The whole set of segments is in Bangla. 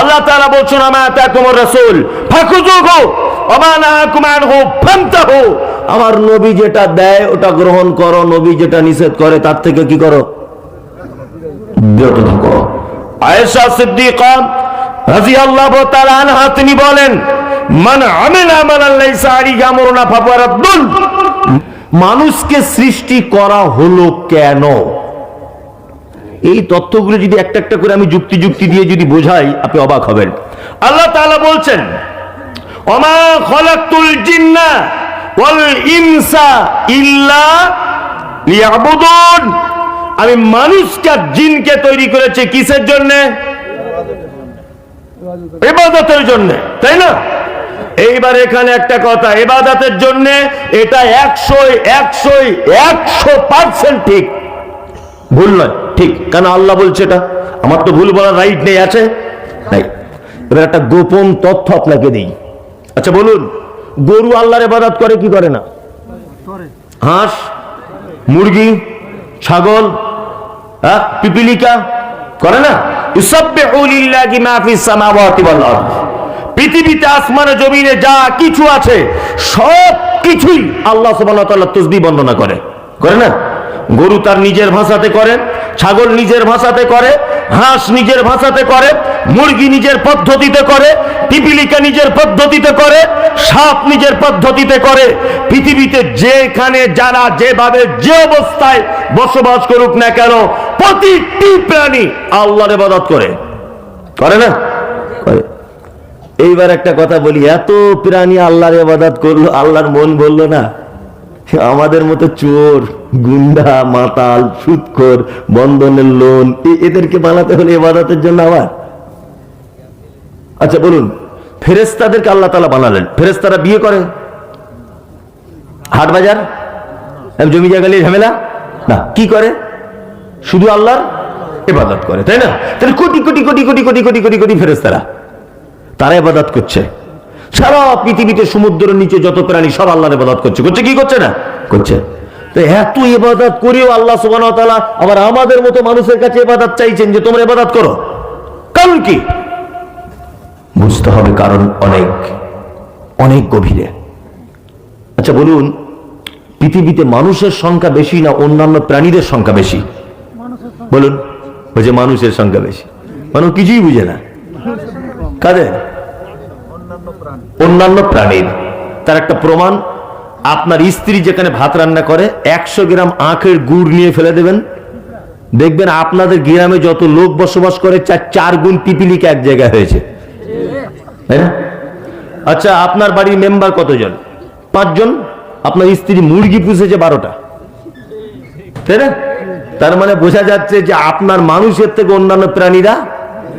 আল্লাহ তাআলা বলছেন, আমা তাকুমুর রাসূল ফাকুযুহু ওমা নাহাকুম আনহু ফান্তাহু আমার নবী যেটা দেয়, ওটা গ্রহণ করো, নবী যেটা নিষেধ করে, তার থেকে কি করো? তিনি বলেন, মান মানুষকে সৃষ্টি করা হলো কেন? এই তথ্যগুলো যদি একটা একটা করে আমি যুক্তি যুক্তি দিয়ে যদি বোঝাই, আপনি অবাক হবেন। আল্লাহ তাআলা বলছেন আমি মানুষকে জিনকে তৈরি করেছি কিসের জন্য? ইবাদতের জন্য, তাই না? এইবার এখানে একটা কথা, ইবাদতের জন্য এটা একশো একশো একশো পার্সেন্ট ঠিক। ভুল নয়। ঠিক। কেন আল্লাহ বলছে এটা? আমার তো ভুল বলার রাইট নেই, আছে? নাই। এবার একটা গোপন তথ্য আপনাকে দিই। আচ্ছা বলুন, গরু আল্লাহর ইবাদত করে, কি করে না? হাঁস, মুরগি, ছাগল হ্যাঁ পিপিলিকা, করে না? পৃথিবীতে, আসমানে, জমিনে যা কিছু আছে, সব কিছুই আল্লাহ তাআলা তাসবিহ বর্ণনা করে। করে না? গরু তার নিজের ভাষাতে করে ছাগল নিজের ভাষাতে করে, হাঁস নিজের ভাষাতে করে, মুরগি নিজের পদ্ধতিতে করে পিপিলিকা নিজের পদ্ধতিতে করে, সাপ নিজের পদ্ধতিতে করে। পৃথিবীতে যেখানে যারা যেভাবে যে অবস্থায় বসবাস করুক না কেন, প্রতিটি প্রাণী আল্লাহর ইবাদত করে। করে না? এইবার একটা কথা বলি, এত প্রাণী আল্লাহর ইবাদত করল, আল্লাহর মন বলল না। আমাদের মতো চোর, গুন্ডা, মাতাল, সুৎখোর, বন্ধনের লোন এদেরকে বানাতে হলে এবাদতের জন্য আবার? আচ্ছা বলুন ফেরেস্তাদেরকে আল্লাহ তালা বানালেন। ফেরেস্তারা বিয়ে করে? হাট বাজার? জমি জায়গা নিয়ে ঝামেলা? না, কি করে? শুধু আল্লাহর ইবাদত করে, তাই না? তাহলে কোটি কোটি কোটি কোটি কোটি কোটি কোটি কোটি ফেরেস্তারা তারা ইবাদত করছে। সারা পৃথিবীতে সমুদ্রের নিচে যত প্রাণী, সব আল্লাহর ইবাদত করছে। করছে কি করছে না? করছে। তো এত ইবাদত করেও আল্লাহ সুবহানাহু ওয়া তাআলা আবার আমাদের মতো মানুষের কাছে ইবাদত চাইছেন যে তোমরা ইবাদত করো। কারণ কি? বুঝতে হবে কারণ অনেক অনেক গভীরে। আচ্ছা বলুন, পৃথিবীতে মানুষের সংখ্যা বেশি না অন্যান্য প্রাণীদের সংখ্যা বেশি? বলুন বলছে মানুষের সংখ্যা বেশি। মানুষ কিছুই বুঝে না। কাদের? অন্যান্য প্রাণীর। তার একটা প্রমাণ, আপনার স্ত্রী যেখানে ভাত রান্না করে, একশো গ্রাম আখের গুড় নিয়ে ফেলে দেবেন। দেখবেন আপনাদের গ্রামে যত লোক বসবাস করে, চার চার গুণ পিপিলিকা এক জায়গায় হয়েছে। আচ্ছা আপনার বাড়ির মেম্বার কতজন? পাঁচজন। আপনার স্ত্রী মুরগি পুষেছে বারোটা। তাই না? তার মানে বোঝা যাচ্ছে যে আপনার মানুষের থেকে অন্যান্য প্রাণীরা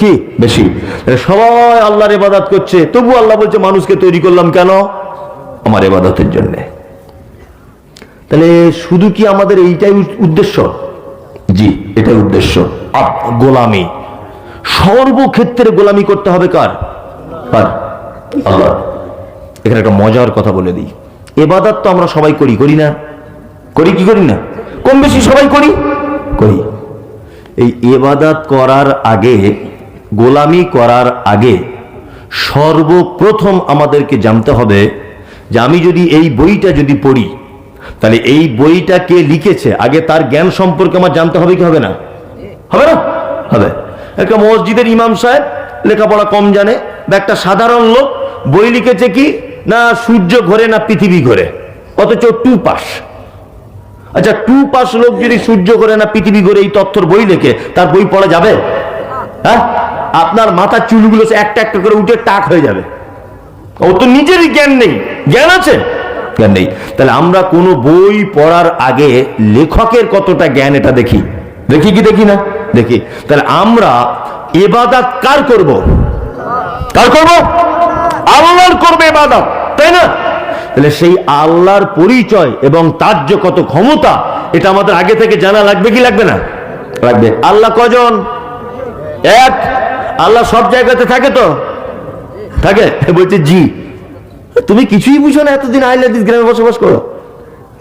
কি? বেশি। সবাই আল্লাহর ইবাদত করছে। তবু আল্লাহ বলছে, মানুষকে তৈরি করলাম কেন? আমার ইবাদতের জন্য। তাহলে শুধু কি আমাদের এইটাই উদ্দেশ্য? জি, এটাই উদ্দেশ্য। গোলামি। সর্বক্ষেত্রে গোলামি করতে হবে কার? আল্লাহ এখানে একটা মজার কথা বলে দিই। এবাদাত তো আমরা সবাই করি করি না? করি কি করি না? কম বেশি সবাই করি? করি। এই এবাদাত করার আগে গোলামি করার আগে সর্বপ্রথম আমাদেরকে জানতে হবে যে আমি যদি এই বইটা যদি পড়ি, তাহলে এই বইটা কে লিখেছে? আগে তার জ্ঞান সম্পর্কে আমার জানতে হবে কি হবে না? হবে না? হবে। একটা মসজিদের ইমাম সাহেব লেখাপড়া কম জানে, বা একটা সাধারণ লোক বই লিখেছে কি? না সূর্য ঘোরে, না পৃথিবী ঘোরে। অথচ টু পাস। আচ্ছা টু পাস লোক যদি সূর্য ঘোরে, না পৃথিবী ঘোরে, এই তথ্যর বই লেখে, তার বই পড়া যাবে? হ্যাঁ? আপনার মাথার চুলগুলো একটা একটা করে উঠে টাক হয়ে যাবে। ও তো নিজেরই জ্ঞান নেই। জ্ঞান আছে? জ্ঞান নেই। তাহলে আমরা কোনো বই পড়ার আগে লেখকের কতটা জ্ঞান এটা দেখি? দেখি কি দেখি না? দেখি। তাহলে আমরা এবাদাত কার করব? কার করব? আল্লাহর করবে এবাদাত, তাই না? তাহলে সেই আল্লাহর পরিচয় এবং তার যে কত ক্ষমতা এটা আমাদের আগে থেকে জানা লাগবে কি লাগবে না? লাগবে। আল্লাহ কজন? এক। আল্লাহ সব জায়গাতে থাকে তো? থাকে? বলছে, জি। তুমি কিছুই বুঝো না, এতদিন আইলাদিস গ্রামে বসবাস করো।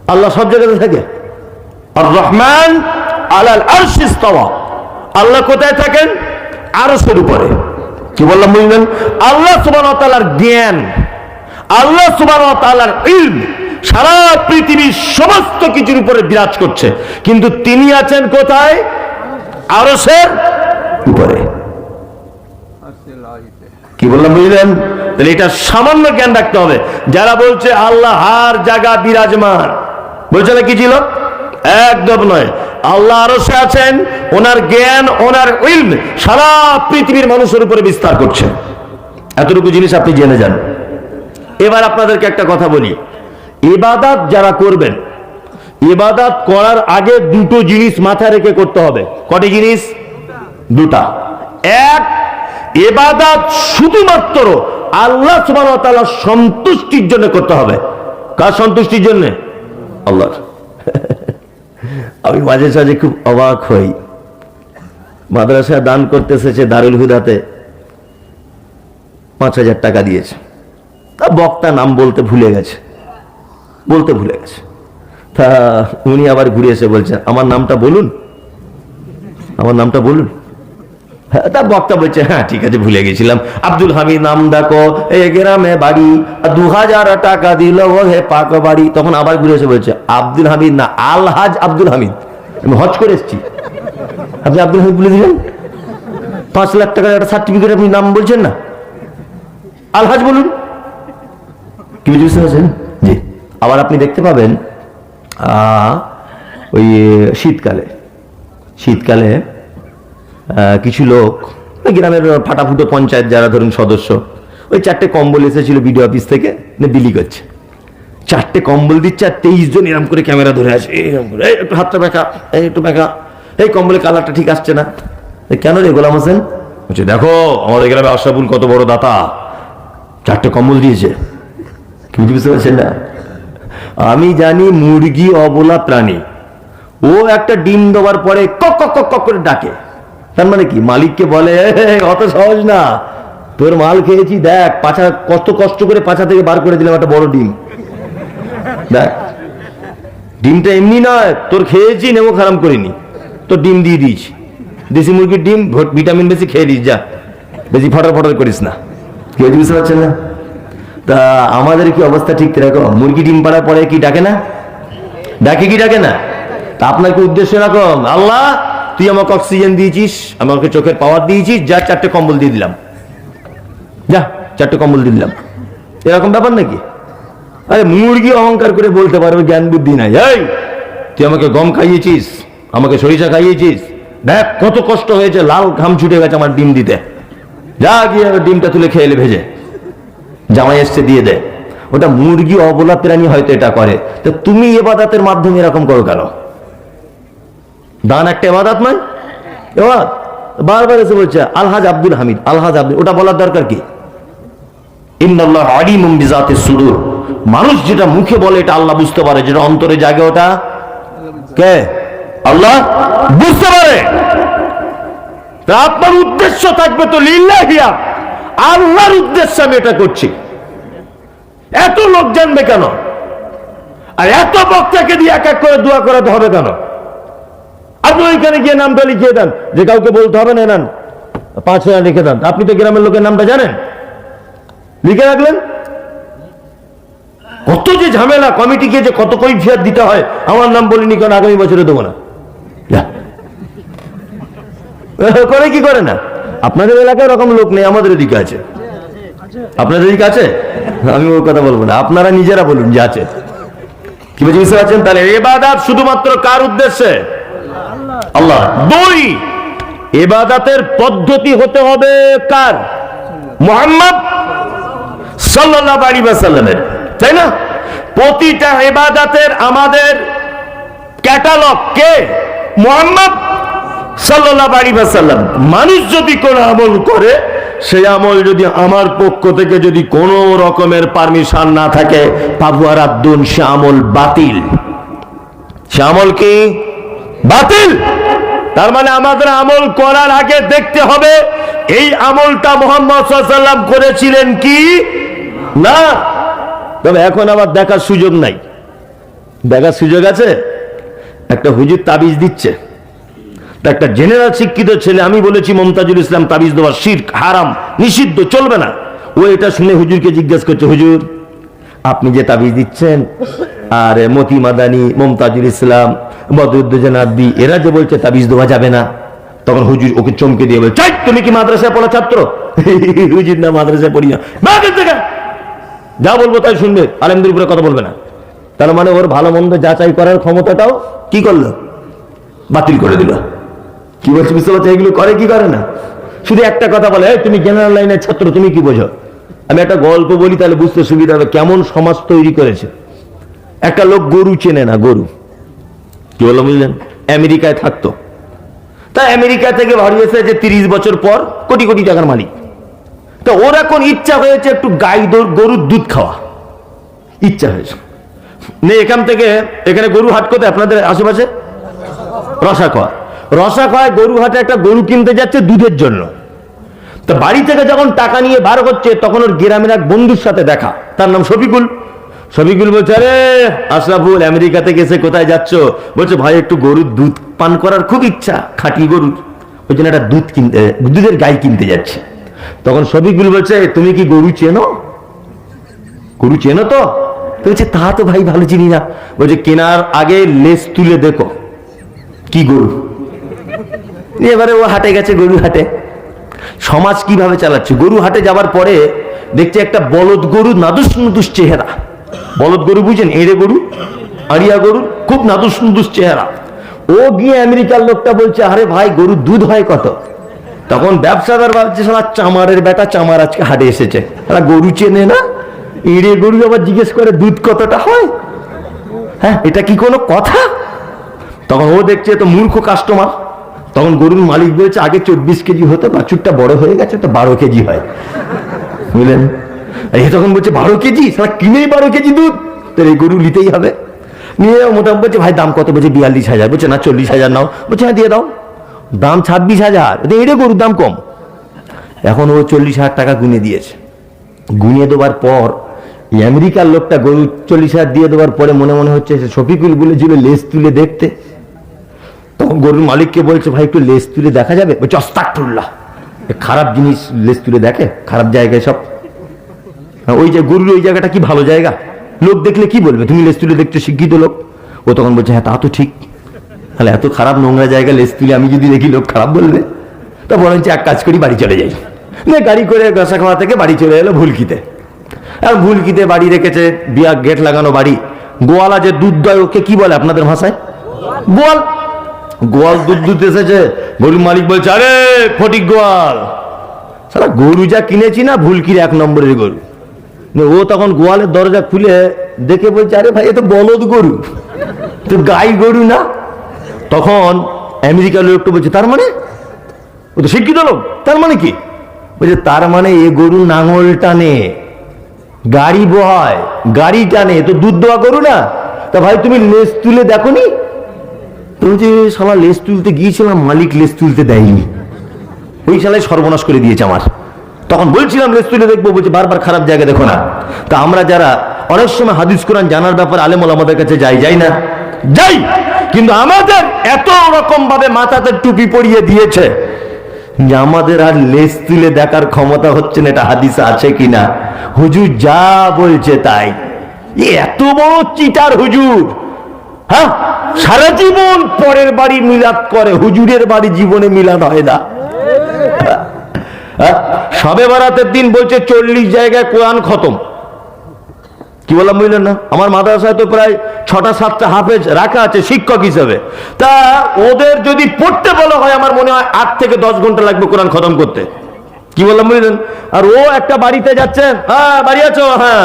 আল্লাহ সব জায়গাতে থাকে। আর রহমান আলাল আরশিস আল্লাহ কোথায় থাকেন? আরশের উপরে। কি বললাম বুঝলেন? আল্লাহ সুবান তালার জ্ঞান, আল্লাহ সুবান তালার ইলম সারা পৃথিবীর সমস্ত কিছুর উপরে বিরাজ করছে। কিন্তু তিনি আছেন কোথায়? আরসের উপরে। কি বললাম বুঝলেন? তাহলে এটা সামান্য জ্ঞান রাখতে হবে। যারা বলছে আল্লাহ হার জায়গা বিরাজমান, বলছে না কি ছিল? একদম নয়। আল্লাহ আরও সে আছেন, ওনার জ্ঞান, ওনার ইলম সারা পৃথিবীর মানুষের উপরে বিস্তার করছে। এতটুকু জিনিস আপনি জেনে যান। এবার আপনাদেরকে একটা কথা বলি। ইবাদাত যারা করবেন, ইবাদাত করার আগে দুটো জিনিস মাথায় রেখে করতে হবে। কটি জিনিস? দুটা। এক এবাদাত শুধুমাত্র আল্লাহ তাআলার সন্তুষ্টির জন্য করতে হবে। কার সন্তুষ্টির জন্য? আল্লাহর। আমি মাঝে সাঝে খুব অবাক হই। মাদ্রাসায় দান করতে এসেছে দারুল হুদাতে। পাঁচ হাজার টাকা দিয়েছে। তা বক্তা নাম বলতে ভুলে গেছে। বলতে ভুলে গেছে। তা উনি আবার ঘুরে এসে বলছেন আমার নামটা বলুন। আমার নামটা বলুন। তা বক্তা বলছে হ্যাঁ ঠিক আছে, ভুলে গেছিলাম। আব্দুল হামিদ, নাম ডাকো এই গ্রামে বাড়ি দু হাজার টাকা দিল, ও হে পাক বাড়ি। তখন আবার ঘুরে এসে বলছে, আব্দুল হামিদ না, আলহাজ আব্দুল হামিদ। আমি হজ করে এসেছি। আপনি আব্দুল হামিদ বলে দিলেন? পাঁচ লাখ টাকার একটা সার্টিফিকেট আপনি নাম বলছেন না? আলহাজ বলুন। কি বুঝতে পারছেন? জি, আবার আপনি দেখতে পাবেন ওই শীতকালে শীতকালে কিছু লোক, ওই গ্রামের ফাটাফুটো পঞ্চায়েত যারা ধরুন সদস্য, ওই চারটে কম্বল এসেছিল বিডিও অফিস থেকে বিলি করছে। চারটে কম্বল দিচ্ছে আর তেইশ জন এরম করে ক্যামেরা ধরে আছে এরম করে, এই, একটু হাতটা ব্যাখা এই, একটু ব্যাখা এই কম্বলের কালারটা ঠিক আসছে না। কেন রে গোলাম হোসেন? বলছে, দেখো, আমাদের গ্রামে আশরাফুল কত বড় দাতা, চারটে কম্বল দিয়েছে। কি বুঝতে পারছেন না? আমি জানি মুরগি অবলা প্রাণী, ও একটা ডিম দেওয়ার পরে কক কক কক করে ডাকে। তার মানে কি? মালিককে বলে অত সহজ না। তোর মাল খেয়েছি দেখ পাছা কত কষ্ট করে পাছা থেকে বার করে দিলাম একটা বড় ডিম। দেখ ডিমটা এমনি নয় তোর খেয়েছি নেব খারাপ করিনি। তোর ডিম দিয়ে দিয়েছি। দেশি মুরগির ডিম ভট- ভিটামিন বেশি খেয়ে দিস যা। বেশি ফটার ফটার করিস না। কেউ বুঝতে পারছেন না? তা আমাদের কি অবস্থা ঠিক এরকম মুরগি ডিম পাড়ার পরে কি ডাকে না? ডাকে কি ডাকে না? তা আপনার কি উদ্দেশ্য এরকম? আল্লাহ তুই আমাকে অক্সিজেন দিয়েছিস, আমাকে চোখের পাওয়ার দিয়েছিস, যা চারটে কম্বল দিয়ে দিলাম। যা, চারটে কম্বল দিয়ে দিলাম। এরকম ব্যাপার নাকি? আরে মুরগি অহংকার করে বলতে পারবে, জ্ঞান বুদ্ধি নাই। এই, তুই আমাকে গম খাইয়েছিস, আমাকে সরিষা খাইয়েছিস। দেখ, কত কষ্ট হয়েছে, লাল ঘাম ছুটে গেছে আমার ডিম দিতে। যা গিয়ে ডিমটা তুলে খেয়ে ভেজে। জামাই এসছে, দিয়ে দেয় ওটা মুরগি অবলা প্রাণী হয়তো এটা করে। তো তুমি এবাদাতের মাধ্যমে এরকম করো কেন? দান একটা এবাদাত নয় এবার বারবার এসে বলছে, আলহাজ আব্দুল হামিদ, আলহাজ আব্দুল, ওটা বলার দরকার কি? ইন্নাল্লাহ আলিমুম বিজাতিস সুদূর মানুষ যেটা মুখে বলে, এটা আল্লাহ বুঝতে পারে। যেটা অন্তরে জাগে, ওটা কে? আল্লাহ বুঝতে পারে। আপনার উদ্দেশ্য থাকবে তো লিল্লাহিয়া আল্লাহর উদ্দেশ্যে আমি এটা করছি। এত লোক জানবে কেন? আর এত বক্তাকে দিয়ে এক এক করে দোয়া করাতে হবে কেন? আপনি ওইখানে গিয়ে নামটা লিখিয়ে দেন। যে কাউকে বলতে হবে না, নেন। পাঁচ হাজার লিখে দেন। আপনি তো গ্রামের লোকের নামটা জানেন। লিখে রাখলেন? কত যে ঝামেলা, কমিটিকে যে কত কৈফিয়ত দিতে হয়, আমার নাম বলিনি কেন আগামী বছরে দেবো না। করে কি করে না? আপনাদের এলাকায় এরকম লোক নেই, আমাদের এদিকে আছে। আপনাদের এদিকে আছে? আমি ওর কথা বলব না। আপনারা নিজেরা বলুন যে আছে। কি বুঝতে পারছেন? তাহলে এবাদাত শুধুমাত্র কার উদ্দেশ্যে? আল্লাহ। দুই এবাদাতের পদ্ধতি হতে হবে কার? মোহাম্মদ সাল্লাল্লাহু আলাইহি ওয়াসাল্লামের। তাই না? প্রতিটা ইবাদতের আমাদের ক্যাটালগ কে? মোহাম্মদ সাল্লাল্লাহু আলাইহি ওয়াসাল্লাম। মানুষ যদি কোনো আমল করে, সেই আমল যদি আমার পক্ষ থেকে যদি কোনো রকমের পারমিশন না থাকে পাবুয়ার আব্দুল সে আমল বাতিল। সে আমল কি? বাতিল। তার মানে আমাদের আমল করার আগে দেখতে হবে, এই আমলটা মোহাম্মদ সাল্লাম করেছিলেন কি? না। তবে এখন আবার দেখার সুযোগ নাই। দেখার সুযোগ আছে? একটা হুজুর তাবিজ দিচ্ছে। একটা জেনারেল শিক্ষিত ছেলে, আমি বলেছি মমতাজুল ইসলাম তাবিজ দেওয়া শির্ক, হারাম, নিষিদ্ধ, চলবে না। ও এটা শুনে হুজুরকে জিজ্ঞেস করছে, হুজুর, আপনি যে তাবিজ দিচ্ছেন আর মতি মাদানি, মমতাজুল ইসলাম বদরুদ্দোজা নাদ্দি এরা যে বলছে তাবিজ দেওয়া যাবে না। তখন হুজুর ওকে চমকে দিয়ে বলে চাই তুমি কি মাদ্রাসায় পড়া ছাত্র? হুজুর, না, মাদ্রাসায় পড়ি না। যা বলব তাই শুনবে আলেমদের উপরে কথা বলবে না। তার মানে ওর ভালো মন্দ যাচাই করার ক্ষমতাটাও কি করল? বাতিল করে দিল। কি বলছে, বুঝতে পারছ? এগুলো করে কি করে না? শুধু একটা কথা বলে তুমি জেনারেল লাইনের ছাত্র, তুমি কি বোঝো? আমি একটা গল্প বলি, তাহলে বুঝতে সুবিধা হবে, কেমন সমাজ তৈরি করেছে। একটা লোক গরু চেনে না, গরু। কি বলল বুঝলেন? আমেরিকায় থাকতো। তা আমেরিকা থেকে বাড়ি এসেছে তিরিশ বছর পর কোটি কোটি টাকার মালিক। তো ওর এখন ইচ্ছা হয়েছে একটু গাই গরুর দুধ খাওয়া। ইচ্ছা হয়েছে। নে, এখান থেকে এখানে গরু হাট কোথায়? আপনাদের আশেপাশে? রসা খাওয়া রসা খাওয়ায় গরু হাটে একটা গরু কিনতে যাচ্ছে দুধের জন্য। তা বাড়ি থেকে যখন টাকা নিয়ে বার হচ্ছে তখন ওর গ্রামের এক বন্ধুর সাথে দেখা। তার নাম শফিকুল। শফিকুল বলছে, আরে আশরাফুল আমেরিকাতে এসে কোথায় যাচ্ছ? বলছে, ভাই, একটু গরুর দুধ পান করার খুব ইচ্ছা, খাঁটি গরুর। ওই জন্য একটা দুধ কিনতে দুধের গাই কিনতে যাচ্ছে। তখন শফিকুল বলছে, তুমি কি গরু চেনো? গরু চেনো তো? তো বলছে, তা তো ভাই, ভালো চিনি না। বলছে, কেনার আগে লেস তুলে দেখো, কি গরু? এবারে ও হাটে গেছে গরু হাটে। সমাজ কীভাবে চালাচ্ছে? গরু হাটে যাবার পরে দেখছে একটা বলদ গরু নাদুস নুদুস চেহারা। বলদ গরু বুঝেন, এড়ে গরু, আড়িয়া গরু, খুব নাদুস নুদুস চেহারা। ও গিয়ে আমেরিকার লোকটা বলছে, আরে ভাই গরু দুধ হয় কত? তখন ব্যবসাদার ভাবছে সারা চামারের বেটা, চামার আজকে হাটে এসেছে। তারা গরু চেনে না? এড়ে গরু আবার জিজ্ঞেস করে, দুধ কতটা হয়? হ্যাঁ এটা কি কোনো কথা? তখন ও দেখছে তো মূর্খ কাস্টমার তখন গরুর মালিক বলছে, আগে চব্বিশ কেজি হতো, বাছুরটা বড় হয়ে গেছে, তো বারো কেজি হয়। বুঝলেন? এই তখন বলছে, বারো কেজি? সারা কিনেই বারো কেজি দুধ। তোর এই গরু নিতেই হবে। নিয়ে মোটামুটি বলছে, ভাই, দাম কত? বলছে, বিয়াল্লিশ হাজার। বলছে, না, চল্লিশ হাজার নাও। বলছে হ্যাঁ দিয়ে দাও। দাম ছাব্বিশ হাজার। এটা গরুর দাম কম। এখন ও চল্লিশ হাজার টাকা গুনে দিয়েছে। গুনিয়ে দেওয়ার পর আমেরিকার লোকটা গরু চল্লিশ হাজার দিয়ে দেওয়ার পরে মনে মনে হচ্ছে সে শফিকুল বলেছিল লেস তুলে দেখতে। তখন গরুর মালিককে বলছে, ভাই, একটু লেস তুলে দেখা যাবে? বলছে অস্তাকুল্লাহ খারাপ জিনিস লেস তুলে দেখে, খারাপ জায়গায় সব ওই যে গরুর ওই জায়গাটা কি ভালো জায়গা? লোক দেখলে কি বলবে? তুমি লেস তুলে দেখতে শিক্ষিত লোক। ও তখন বলছে হ্যাঁ তা তো ঠিক। তাহলে এত খারাপ নোংরা জায়গা লেস তুলে আমি যদি দেখি লোক খারাপ বলবে, তা বরঞ্চ এক কাজ করি, বাড়ি চলে যাই। না গাড়ি করে গসা খাওয়া থেকে বাড়ি চলে এলো ভুলকিতে। আর ভুলকিতে বাড়ি রেখেছে বিয়া গেট লাগানো বাড়ি। গোয়ালা যে দুধ দেয় ওকে কি বলে আপনাদের ভাষায়? গোয়াল। গোয়াল দুধ দুধ এসেছে। গরুর মালিক বলছে, আরে, ফটিক গোয়াল সারা গরু যা কিনেছি না, ভুলকির এক নম্বরের গরু। ও তখন গোয়ালের দরজা খুলে দেখে বলছে, আরে ভাই, এ তো বলদ গরু। তো গাই গরু না? তখন আমেরিকার লোকটা বলছে, তার মানে? ও তো শিক্ষিত লোক, তার মানে কি? বলছে, তার মানে এ গরু নাঙল টানে, গাড়ি বহায়, গাড়ি টানে, তো দুধ দেওয়া গরু না? তা ভাই, তুমি লেস তুলে দেখো নি তুমি যে শালা লেস তুলতে গিয়েছিলাম, মালিক লেস তুলতে দেয়নি। ওই শালায় সর্বনাশ করে দিয়েছে আমার। তখন বলছিলাম লেস তুলে দেখব, বলছি বারবার খারাপ জায়গা দেখো না। তা আমরা যারা, অনেক সময় হাদিস কোরআন জানার ব্যাপার আলেমল আমাদের কাছে যাই যাই না? যাই! কিন্তু আমাদের এত রকম ভাবে মাথাতে টুপি পরিয়ে দিয়েছে যে আমাদের আর লেস তুলে দেখার ক্ষমতা হচ্ছে না, এটা হাদিস আছে কিনা? হুজুর যা বলছে তাই। এত বড় চিটার হুজুর হ্যাঁ? সারা জীবন পরের বাড়ি মিলাদ করে, হুজুরের বাড়ি জীবনে মিলাদ হয় না। হ্যাঁ? সবে বারাতের দিন বলছে চল্লিশ জায়গায় কোরআন খতম। কি বললাম বুঝলেন না? আমার মাদ্রাসায় তো প্রায় ছটা, সাতটা হাফেজ রাখা আছে শিক্ষক হিসেবে। তা ওদের যদি পড়তে বলা হয়, আমার মনে হয় আট থেকে দশ ঘণ্টা লাগবে কোরআন খতম করতে। কি বললাম বুঝলেন? আর ও একটা বাড়িতে যাচ্ছে হ্যাঁ বাড়ি আছো? হ্যাঁ।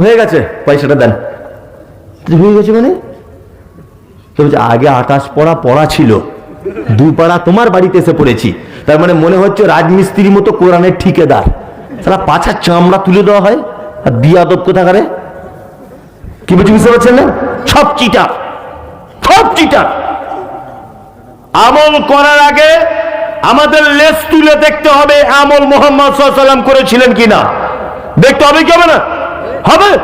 হয়ে গেছে, পয়সাটা দেন। হয়ে গেছে মানে? আগে আকাশ পড়া পড়া ছিল। দু পাড়া তোমার বাড়িতে এসে পড়েছি। তার মানে মনে হচ্ছে রাজমিস্ত্রির মতো কোরআনের ঠিকাদার। তারা পাছার চামড়া তুলে দেওয়া হয়? আর বিয়াদব কোথাকারে? কি বলছি বুঝতে পারছেন না? সব চিটার। সব চিটার। আমল করার আগে আমাদের লেস তুলে দেখতে হবে আমল মোহাম্মদ সাল্লাম করেছিলেন কিনা। দেখতে হবে কি হবে না? হবে।